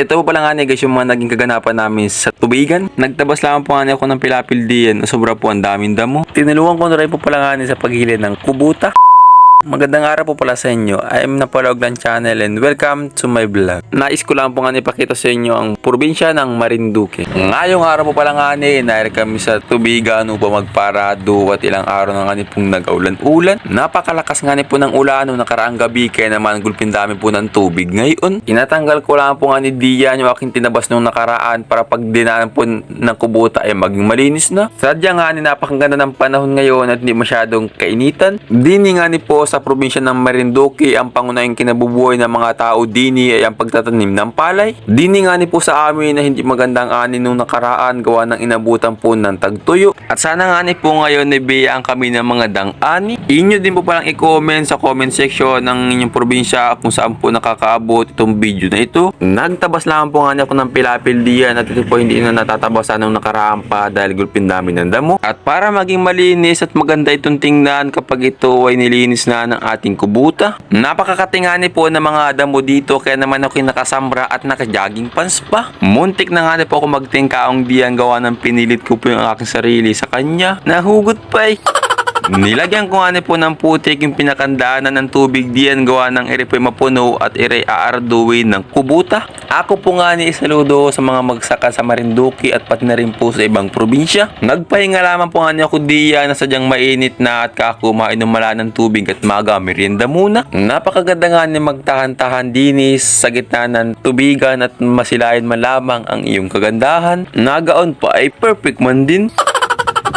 ito po pala nga guys yung mga naging kaganapan namin sa tubigan. Nagtabas lang po nga ako ng pilapildian. Sobra po ang daming damo. Tinulungan ko na rin po pala nga sa paghili ng kubuta. Magandang araw po pala sa inyo. I am Napalog ng channel and welcome to my vlog. Nais ko lang po nga ipakita sa inyo ang probinsya ng Marinduque. Ngayong araw po pala nga ni, nair kami sa tubigan upang magparado at ilang araw na nga ni pong nag-ulan-ulan. Napakalakas nga ni po ng ulan noong nakaraang gabi kaya naman gulpin dami po ng tubig ngayon. Tinatanggal ko lang po nga ni Dian yung aking tinabas nung nakaraan para pag dinaan po ng kubuta ay maging malinis na. Sadya nga ni napakaganda ng panahon ngayon at hindi masyadong kainitan. Dini nga ni po sa probinsya ng Marinduque ang pangunahing kinabubuhay ng mga tao dini ay ang pagtatanim ng palay. Dini nga ni po sa amin na hindi magandang ani nung nakaraan gawa ng inabutan po ng tagtuyo. At sana nga ni po ngayon nabiyaan kami ng mga dang-ani. Inyo din po palang i-comment sa comment section ng inyong probinsya kung saan po nakakaabot itong video na ito. Nagtabas lang po nga niya ako ng pilapil diyan at ito po hindi na natatabasan nung nakaraan pa dahil gulpin namin ng damo. At para maging malinis at maganda itong tingnan kapag ito ay nilinis na ng ating kubuta. Napakakatingani po ng mga damo dito kaya naman ako nakasambra at naka-jogging pants pa. Muntik na nga po ako magtingkaong diyan gawa ng pinilit ko po yung aking sarili sa kanya. Nahugot pa eh. Nilagyan ko nga ni po ng putik yung pinakandaanan ng tubig diyan gawa ng ere po mapuno at ere aarduin ng kubuta. Ako po nga ni isaludo sa mga magsaka sa Marinduque at pati na rin po sa ibang probinsya. Nagpahinga lamang po nga ni ako diyan na sadyang mainit na at kako mainumala ng tubig at maga merienda muna. Napakaganda nga ni magtahan-tahan dinis sa gitna ng tubigan at masilayan man lamang ang iyong kagandahan. Nagaon pa ay perfect man din.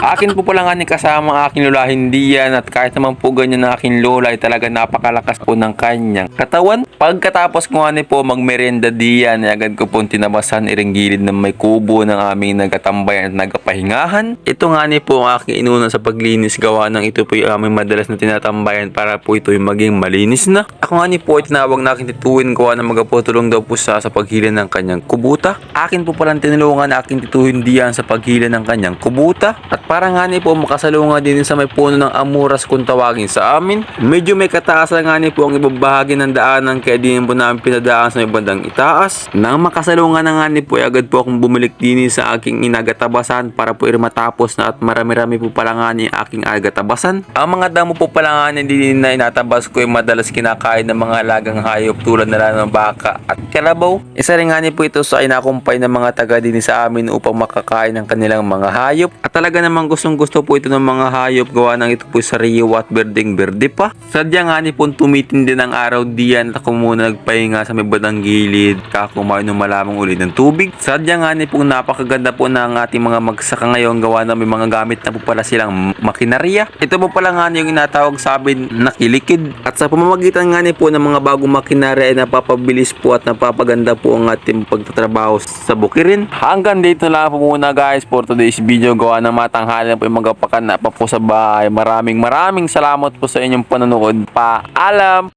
Akin po pala nga ni kasama aking lola hindi yan at kahit naman po ganyan ng aking lola ay talaga napakalakas po ng kanyang katawan. Pagkatapos ko nga ni po magmerenda diyan ay agad ko po tinabasan iring gilid ng may kubo ng aming nagatambayan at nagapahingahan. Ito nga ni po ang aking inuna sa paglinis gawa ng ito po yung aming madalas na tinatambayan para po ito yung maging malinis na. Ako nga ni po ay tinawag na aking tituin gawa ng magaputulong daw po sa sa paghila ng kanyang kubuta. Akin po palang tinulungan na aking tituin diyan sa paghila ng kanyang kubuta at para nga po makasalunga din sa may puno ng amuras kung tawagin sa amin. Medyo may kataasan nga po ang ibabahagi ng daanan kaya din po namin pinadaan sa may bandang itaas. Nang makasalunga na nga ni po agad po akong bumalik din sa aking inagatabasan para po matapos na at marami-rami po pala nga ni aking agatabasan. Ang mga damo po pala nga din na inatabas ko ay madalas kinakain ng mga lagang hayop tulad na lang ng baka at kalabaw. Isa rin nga po ito sa inakumpay ng mga taga din sa amin upang makakain ng kanilang mga hayop. At talaga namang gustong gusto po ito ng mga hayop gawa ng ito po sa Rio at berdeng berde pa. Sadya nga ni po tumitindi ng araw diyan at ako muna nagpahinga sa may badang gilid kakumain ng malamang ulit ng tubig. Sadya nga ni po napakaganda po ng ating mga magsaka ngayon gawa na may mga gamit na po pala silang makinarya. Ito po pala nga yung inatawag sa amin na kilikid. At sa pamamagitan nga ni po ng mga bagong makinarya ay napapabilis po at napapaganda po ang ating pagtatrabaho sa bukirin. Hanggang dito lang po muna guys for today's video gawa ng matanghali po yung magapakan na pa po sa bahay. Maraming maraming salamat po sa inyong panonood. Paalam!